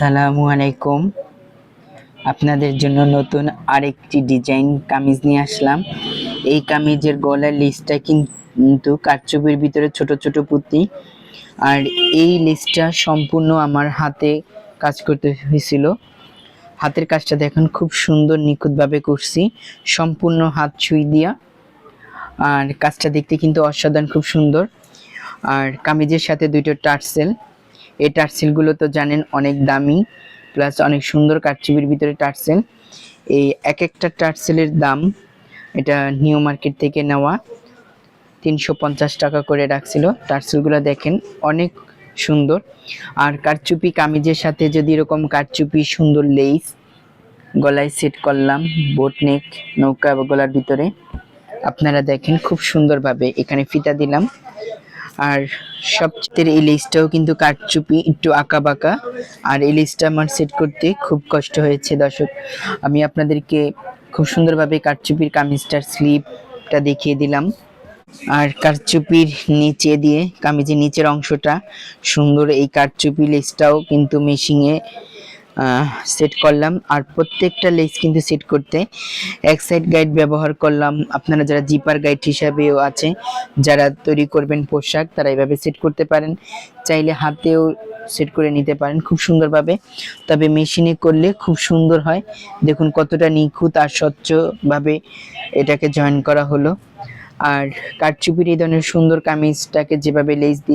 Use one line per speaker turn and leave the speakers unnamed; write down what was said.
আসসালামু আলাইকুম। আপনাদের জন্য নতুন আরেকটি ডিজাইন কামিজ নিয়ে আসলাম। এই কামিজের গলার লিস্টটা কিন্তু কারচুপির ভিতরে ছোট ছোট পুঁতি। আর এই লিস্টটা সম্পূর্ণ আমার হাতে কাজ করতে হয়েছিল। হাতের কাজটা দেখুন খুব সুন্দর নিখুঁতভাবে করছি। সম্পূর্ণ হাত ছুঁই দিয়া। আর কাজটা দেখতে কিন্তু অসাধারণ, খুব সুন্দর। আর কামিজের সাথে দুইটো টার্সেল। এই টার্সেলগুলো তো জানেন অনেক দামি প্লাস অনেক সুন্দর কারচুপির ভিতরে টার্সেল। এই এক একটা টার্সেলের দাম এটা নিউ মার্কেট থেকে নেওয়া। তিনশো পঞ্চাশ টাকা করে রাখছিল। টার্সেলগুলো দেখেন অনেক সুন্দর। আর কারচুপি কামিজের সাথে যদি এরকম কারচুপি সুন্দর লেস গলায় সেট করলাম বোট নেক নৌকা গলার ভিতরে, আপনারা দেখেন খুব সুন্দরভাবে এখানে ফিতা দিলাম। আর সবচেয়ে এই লেসটাও কিন্তু কাঠচুপি, একটু আঁকা বাঁকা আর এই লেসটা আমার সেট করতে খুব কষ্ট হয়েছে, দর্শক। আমি আপনাদেরকে খুব সুন্দরভাবে কাঠচুপির কামিজটার স্লিপটা দেখিয়ে দিলাম। আর কারচুপির নিচে দিয়ে, কামিজের নিচের অংশটা সুন্দর এই কারচুপি লেসটাও কিন্তু মেশিংয়ে সেট করলাম। আর প্রত্যেকটা লেস কিন্তু সেট করতে এক সাইড গাইড ব্যবহার করলাম। আপনারা যারা জিপার গাইড হিসাবেও আছে, যারা তৈরি করবেন পোশাক, তারা এভাবে সেট করতে পারেন। চাইলে হাতেও সেট করে নিতে পারেন খুব সুন্দরভাবে। তবে মেশিনে করলে খুব সুন্দর হয়। দেখুন কতটা নিখুঁত আর স্বচ্ছভাবে এটাকে জয়েন করা হলো। আর কারচুপির এই ধরনের সুন্দর কামিজটাকে যেভাবে লেস দিয়ে